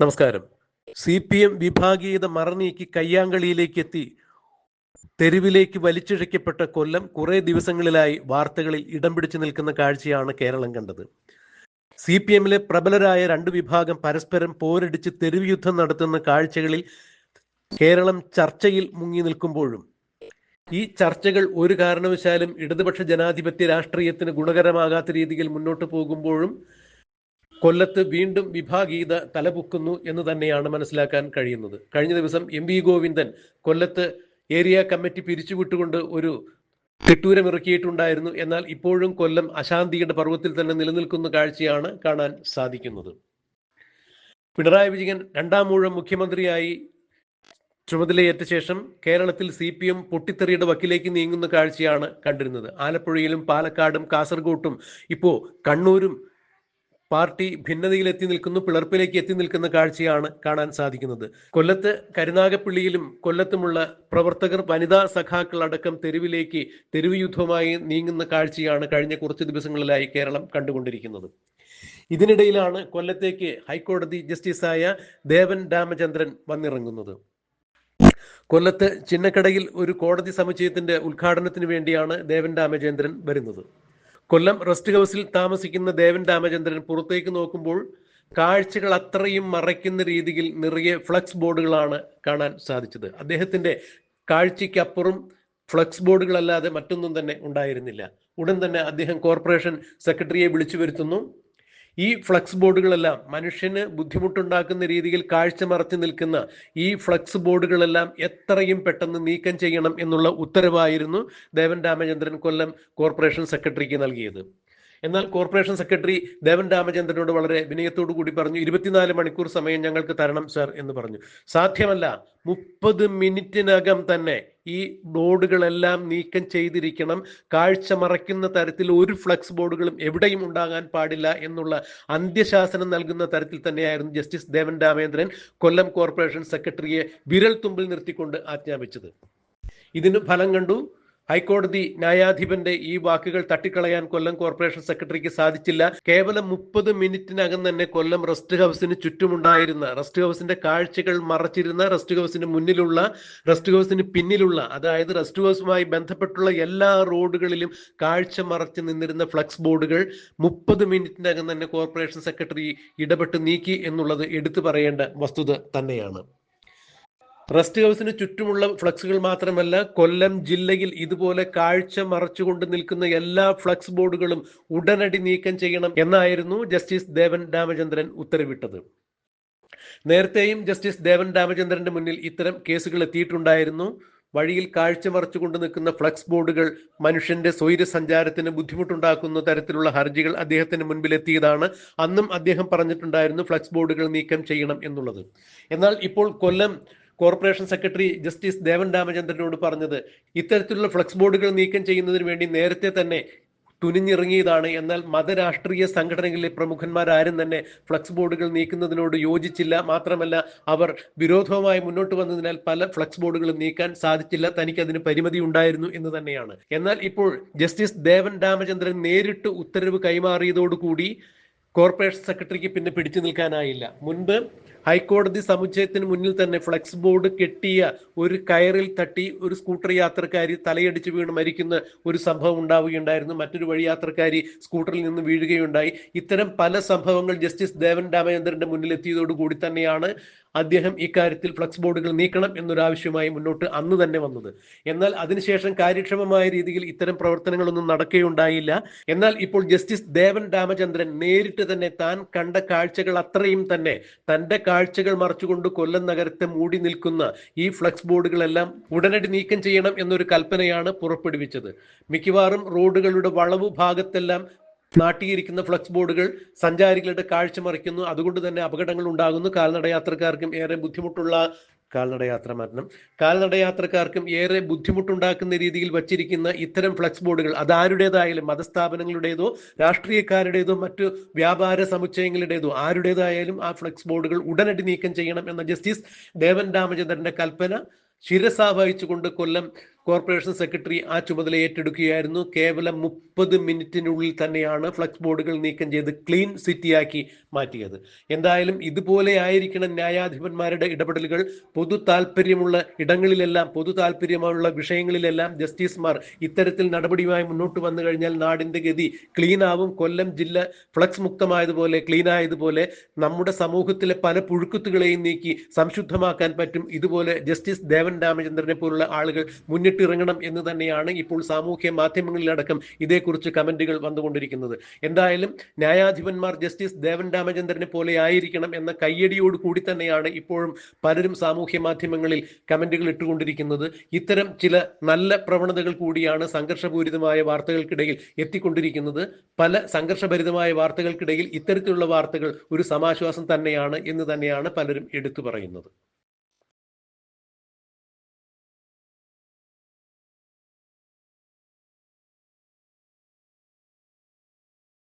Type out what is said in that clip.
നമസ്കാരം. C P M വിഭാഗീയത മറനീക്കി കയ്യാങ്കളിയിലേക്ക് എത്തി തെരുവിലേക്ക് വലിച്ചിഴക്കപ്പെട്ട കൊല്ലം കുറെ ദിവസങ്ങളിലായി വാർത്തകളിൽ ഇടം പിടിച്ചു നിൽക്കുന്ന കാഴ്ചയാണ് കേരളം കണ്ടത്. സി പി എമ്മിലെ പ്രബലരായ രണ്ട് വിഭാഗം പരസ്പരം പോരടിച്ച് തെരുവ് യുദ്ധം നടത്തുന്ന കാഴ്ചകളിൽ കേരളം ചർച്ചയിൽ മുങ്ങി നിൽക്കുമ്പോഴും ഈ ചർച്ചകൾ ഒരു കാരണവശാലും ഇടതുപക്ഷ ജനാധിപത്യ രാഷ്ട്രീയത്തിന് ഗുണകരമാകാത്ത രീതിയിൽ മുന്നോട്ട് പോകുമ്പോഴും കൊല്ലത്ത് വീണ്ടും വിഭാഗീയത തലപുക്കുന്നു എന്ന് തന്നെയാണ് മനസ്സിലാക്കാൻ കഴിയുന്നത്. കഴിഞ്ഞ ദിവസം എം വി ഗോവിന്ദൻ കൊല്ലത്ത് ഏരിയ കമ്മിറ്റി പിരിച്ചുവിട്ടുകൊണ്ട് ഒരു തിട്ടൂരമിറക്കിയിട്ടുണ്ടായിരുന്നു എന്നാൽ ഇപ്പോഴും കൊല്ലം അശാന്തിയുടെ പർവത്തിൽ തന്നെ നിലനിൽക്കുന്ന കാഴ്ചയാണ് കാണാൻ സാധിക്കുന്നത്. പിണറായി വിജയൻ രണ്ടാം മൂഴം മുഖ്യമന്ത്രിയായി ചുമതലയേറ്റ ശേഷം കേരളത്തിൽ സി പി എം പൊട്ടിത്തെറിയുടെ വക്കിലേക്ക് നീങ്ങുന്ന കാഴ്ചയാണ് കണ്ടിരുന്നത്. ആലപ്പുഴയിലും പാലക്കാടും കാസർഗോട്ടും ഇപ്പോ കണ്ണൂരും പാർട്ടി ഭിന്നതയിൽ എത്തി നിൽക്കുന്നു പിളർപ്പിലേക്ക് എത്തി നിൽക്കുന്ന കാഴ്ചയാണ് കാണാൻ സാധിക്കുന്നത്. കൊല്ലത്ത് കരുനാഗപ്പള്ളിയിലും കൊല്ലത്തുമുള്ള പ്രവർത്തകർ വനിതാ സഖാക്കൾ അടക്കം തെരുവിലേക്ക് തെരുവ് യുദ്ധമായി നീങ്ങുന്ന കാഴ്ചയാണ് കഴിഞ്ഞ കുറച്ച് ദിവസങ്ങളിലായി കേരളം കണ്ടുകൊണ്ടിരിക്കുന്നത്. ഇതിനിടയിലാണ് കൊല്ലത്തേക്ക് ഹൈക്കോടതി ജസ്റ്റിസായ ദേവൻ രാമചന്ദ്രൻ വന്നിറങ്ങുന്നത്. കൊല്ലത്ത് ചിന്നക്കടയിൽ ഒരു കോടതി സമുച്ചയത്തിന്റെ ഉദ്ഘാടനത്തിന് വേണ്ടിയാണ് ദേവൻ രാമചന്ദ്രൻ വരുന്നത്. കൊല്ലം റെസ്റ്റ് ഹൗസിൽ താമസിക്കുന്ന ദേവൻ രാമചന്ദ്രൻ പുറത്തേക്ക് നോക്കുമ്പോൾ കാഴ്ചകൾ അത്രയും മറയ്ക്കുന്ന രീതിയിൽ നിറയെ ഫ്ലക്സ് ബോർഡുകളാണ് കാണാൻ സാധിച്ചത്. അദ്ദേഹത്തിന്റെ കാഴ്ചയ്ക്കപ്പുറം ഫ്ലക്സ് ബോർഡുകളല്ലാതെ മറ്റൊന്നും തന്നെ ഉണ്ടായിരുന്നില്ല. ഉടൻ തന്നെ അദ്ദേഹം കോർപ്പറേഷൻ സെക്രട്ടറിയെ വിളിച്ചു വരുത്തുന്നു. ഈ ഫ്ലക്സ് ബോർഡുകളെല്ലാം മനുഷ്യന് ബുദ്ധിമുട്ടുണ്ടാക്കുന്ന രീതിയിൽ കാഴ്ച മറച്ചു നിൽക്കുന്ന ഈ ഫ്ലക്സ് ബോർഡുകളെല്ലാം എത്രയും പെട്ടെന്ന് നീക്കം ചെയ്യണം എന്നുള്ള ഉത്തരവായിരുന്നു ദേവൻ രാമചന്ദ്രൻ കൊല്ലം കോർപ്പറേഷൻ സെക്രട്ടറിക്ക് നൽകിയത്. എന്നാൽ കോർപ്പറേഷൻ സെക്രട്ടറി ദേവൻ രാമചന്ദ്രനോട് വളരെ വിനയത്തോടു കൂടി പറഞ്ഞു ഇരുപത്തിനാല് മണിക്കൂർ സമയം ഞങ്ങൾക്ക് തരണം സർ എന്ന് പറഞ്ഞു. സാധ്യമല്ല മുപ്പത് മിനിറ്റിനകം തന്നെ ഈ ബോർഡുകളെല്ലാം നീക്കം ചെയ്തിരിക്കണം. കാഴ്ച മറയ്ക്കുന്ന തരത്തിൽ ഒരു ഫ്ലക്സ് ബോർഡുകളും എവിടെയും ഉണ്ടാകാൻ പാടില്ല എന്നുള്ള അന്ത്യശാസനം നൽകുന്ന തരത്തിൽ തന്നെയായിരുന്നു ജസ്റ്റിസ് ദേവൻ രാമേന്ദ്രൻ കൊല്ലം കോർപ്പറേഷൻ സെക്രട്ടറിയെ വിരൽ തുമ്പിൽ നിർത്തിക്കൊണ്ട് ആജ്ഞാപിച്ചത്. ഇതിന് ഫലം കണ്ടു. ഹൈക്കോടതി ന്യായാധിപന്റെ ഈ വാക്കുകൾ തട്ടിക്കളയാൻ കൊല്ലം കോർപ്പറേഷൻ സെക്രട്ടറിക്ക് സാധിച്ചില്ല. കേവലം മുപ്പത് മിനിറ്റിനകം തന്നെ കൊല്ലം റെസ്റ്റ് ഹൗസിന് ചുറ്റുമുണ്ടായിരുന്ന റെസ്റ്റ് ഹൗസിന്റെ കാഴ്ചകൾ മറച്ചിരുന്ന റെസ്റ്റ് ഹൗസിന് മുന്നിലുള്ള റെസ്റ്റ് ഹൗസിന് പിന്നിലുള്ള അതായത് റെസ്റ്റ് ഹൗസുമായി ബന്ധപ്പെട്ടുള്ള എല്ലാ റോഡുകളിലും കാഴ്ച മറച്ചു നിന്നിരുന്ന ഫ്ലക്സ് ബോർഡുകൾ മുപ്പത് മിനിറ്റിനകം തന്നെ കോർപ്പറേഷൻ സെക്രട്ടറി ഇടപെട്ട് നീക്കി എന്നുള്ളത് എടുത്തു പറയേണ്ട വസ്തുത തന്നെയാണ്. റെസ്റ്റ് ഹൗസിന് ചുറ്റുമുള്ള ഫ്ലക്സുകൾ മാത്രമല്ല കൊല്ലം ജില്ലയിൽ ഇതുപോലെ കാഴ്ച മറച്ചുകൊണ്ട് നിൽക്കുന്ന എല്ലാ ഫ്ലക്സ് ബോർഡുകളും ഉടനടി നീക്കം ചെയ്യണം എന്നായിരുന്നു ജസ്റ്റിസ് ദേവൻ രാമചന്ദ്രൻ ഉത്തരവിട്ടത്. നേരത്തെയും ജസ്റ്റിസ് ദേവൻ രാമചന്ദ്രന്റെ മുന്നിൽ ഇത്തരം കേസുകൾ എത്തിയിട്ടുണ്ടായിരുന്നു. വഴിയിൽ കാഴ്ച മറച്ചുകൊണ്ട് നിൽക്കുന്ന ഫ്ലക്സ് ബോർഡുകൾ മനുഷ്യന്റെ സ്വൈര സഞ്ചാരത്തിന് ബുദ്ധിമുട്ടുണ്ടാക്കുന്ന തരത്തിലുള്ള ഹർജികൾ അദ്ദേഹത്തിന് മുൻപിലെത്തിയതാണ് അന്നും അദ്ദേഹം പറഞ്ഞിട്ടുണ്ടായിരുന്നു ഫ്ലക്സ് ബോർഡുകൾ നീക്കം ചെയ്യണം എന്നുള്ളത്. എന്നാൽ ഇപ്പോൾ Kollam corporation secretary justice Devan രാമചന്ദ്രനോട് പറഞ്ഞത് ഇത്തരത്തിലുള്ള ഫ്ലക്സ് ബോർഡുകൾ നീക്കം ചെയ്യുന്നതിന് വേണ്ടി നേരത്തെ തന്നെ തുനിഞ്ഞിറങ്ങിയതാണ്. എന്നാൽ മതരാഷ്ട്രീയ സംഘടനകളിലെ പ്രമുഖന്മാരാരും തന്നെ ഫ്ലക്സ് ബോർഡുകൾ നീക്കുന്നതിനോട് യോജിച്ചില്ല. മാത്രമല്ല അവർ വിരോധവുമായി മുന്നോട്ട് വന്നതിനാൽ പല ഫ്ലക്സ് ബോർഡുകളും നീക്കാൻ സാധിച്ചില്ല. തനിക്ക് അതിന് പരിമിതി ഉണ്ടായിരുന്നു എന്ന് തന്നെയാണ്. എന്നാൽ ഇപ്പോൾ ജസ്റ്റിസ് ദേവൻ രാമചന്ദ്രൻ നേരിട്ട് ഉത്തരവ് കൈമാറിയതോടുകൂടി കോർപ്പറേഷൻ സെക്രട്ടറിക്ക് പിന്നെ പിടിച്ചു നിൽക്കാനായില്ല. മുൻപ് ഹൈക്കോടതി സമുച്ചയത്തിന് മുന്നിൽ തന്നെ ഫ്ലെക്സ് ബോർഡ് കെട്ടിയ ഒരു കയറിൽ തട്ടി ഒരു സ്കൂട്ടർ യാത്രക്കാരി തലയടിച്ച് വീണ് മരിക്കുന്ന ഒരു സംഭവം ഉണ്ടാവുകയുണ്ടായിരുന്നു. മറ്റൊരു വഴി യാത്രക്കാരി സ്കൂട്ടറിൽ നിന്ന് വീഴുകയുണ്ടായി. ഇത്തരം പല സംഭവങ്ങൾ ജസ്റ്റിസ് ദേവൻ രാമചന്ദ്രന്റെ മുന്നിൽ എത്തിയതോടുകൂടി തന്നെയാണ് അദ്ദേഹം ഇക്കാര്യത്തിൽ ഫ്ലക്സ് ബോർഡുകൾ നീക്കണം എന്നൊരാവശ്യമായി മുന്നോട്ട് അന്ന് തന്നെ വന്നത്. എന്നാൽ അതിനുശേഷം കാര്യക്ഷമമായ രീതിയിൽ ഇത്തരം പ്രവർത്തനങ്ങളൊന്നും നടക്കുകയുണ്ടായില്ല. എന്നാൽ ഇപ്പോൾ ജസ്റ്റിസ് ദേവൻ രാമചന്ദ്രൻ നേരിട്ട് തന്നെ താൻ കണ്ട കാഴ്ചകൾ അത്രയും തന്നെ. തന്റെ കാഴ്ചകൾ മറച്ചുകൊണ്ട് കൊല്ലം നഗരത്തെ മൂടി നിൽക്കുന്ന ഈ ഫ്ലക്സ് ബോർഡുകളെല്ലാം ഉടനടി നീക്കം ചെയ്യണം എന്നൊരു കൽപ്പനയാണ് പുറപ്പെടുവിച്ചത്. മിക്കവാറും റോഡുകളുടെ വളവ് ഭാഗത്തെല്ലാം നാട്ടിയിരിക്കുന്ന ഫ്ലക്സ് ബോർഡുകൾ സഞ്ചാരികളുടെ കാഴ്ച മറിക്കുന്നു. അതുകൊണ്ട് തന്നെ അപകടങ്ങൾ ഉണ്ടാകുന്നു. കാൽനട യാത്രക്കാർക്കും ഏറെ ബുദ്ധിമുട്ടുള്ള കാൽനട മരണം. മാറ്റണം കാൽനട ഏറെ ബുദ്ധിമുട്ടുണ്ടാക്കുന്ന രീതിയിൽ വച്ചിരിക്കുന്ന ഇത്തരം ഫ്ലക്സ് ബോർഡുകൾ അതാരുടേതായാലും മതസ്ഥാപനങ്ങളുടേതോ രാഷ്ട്രീയക്കാരുടേതോ മറ്റു വ്യാപാര സമുച്ചയങ്ങളുടേതോ ആരുടേതായാലും ആ ഫ്ലക്സ് ബോർഡുകൾ ഉടനടി നീക്കം ചെയ്യണം എന്ന ജസ്റ്റിസ് ദേവൻ രാമചന്ദ്രന്റെ കൽപ്പന ശിരസാവഹിച്ചുകൊണ്ട് കൊല്ലം കോർപ്പറേഷൻ സെക്രട്ടറി ആ ചുമതല ഏറ്റെടുക്കുകയായിരുന്നു. കേവലം മുപ്പത് മിനിറ്റിനുള്ളിൽ തന്നെയാണ് ഫ്ലക്സ് ബോർഡുകൾ നീക്കം ചെയ്ത് ക്ലീൻ സിറ്റിയാക്കി മാറ്റിയത്. എന്തായാലും ഇതുപോലെ ആയിരിക്കണം ന്യായാധിപന്മാരുടെ ഇടപെടലുകൾ. പൊതു താല്പര്യമുള്ള ഇടങ്ങളിലെല്ലാം പൊതു താല്പര്യമുള്ള വിഷയങ്ങളിലെല്ലാം ജസ്റ്റിസുമാർ ഇത്തരത്തിൽ നടപടിയുമായി മുന്നോട്ട് വന്നു കഴിഞ്ഞാൽ നാടിന്റെ ഗതി ക്ലീൻ ആവും. കൊല്ലം ജില്ല ഫ്ലക്സ് മുക്തമായതുപോലെ ക്ലീൻ ആയതുപോലെ നമ്മുടെ സമൂഹത്തിലെ പല പുഴുക്കുത്തുകളെയും നീക്കി സംശുദ്ധമാക്കാൻ പറ്റും. ഇതുപോലെ ജസ്റ്റിസ് ദേവൻ രാമചന്ദ്രനെ പോലുള്ള ആളുകൾ മുന്നിട്ടിറങ്ങണം എന്ന് തന്നെയാണ് ഇപ്പോൾ സാമൂഹ്യ മാധ്യമങ്ങളിലടക്കം ഇതേക്കുറിച്ച് കമന്റുകൾ വന്നുകൊണ്ടിരിക്കുന്നത്. എന്തായാലും ന്യായാധിപന്മാർ ജസ്റ്റിസ് ദേവൻ രാമചന്ദ്രനെ പോലെ ആയിരിക്കണം എന്ന കയ്യടിയോട് കൂടി തന്നെയാണ് ഇപ്പോഴും പലരും സാമൂഹ്യ മാധ്യമങ്ങളിൽ കമന്റുകൾ ഇട്ടുകൊണ്ടിരിക്കുന്നത്. ഇത്തരം ചില നല്ല പ്രവണതകൾ കൂടിയാണ് സംഘർഷപൂരിതമായ വാർത്തകൾക്കിടയിൽ എത്തിക്കൊണ്ടിരിക്കുന്നത്. പല സംഘർഷഭരിതമായ വാർത്തകൾക്കിടയിൽ ഇത്തരത്തിലുള്ള വാർത്തകൾ ഒരു സമാശ്വാസം തന്നെയാണ് എന്ന് തന്നെയാണ് പലരും എടുത്തു പറയുന്നത്.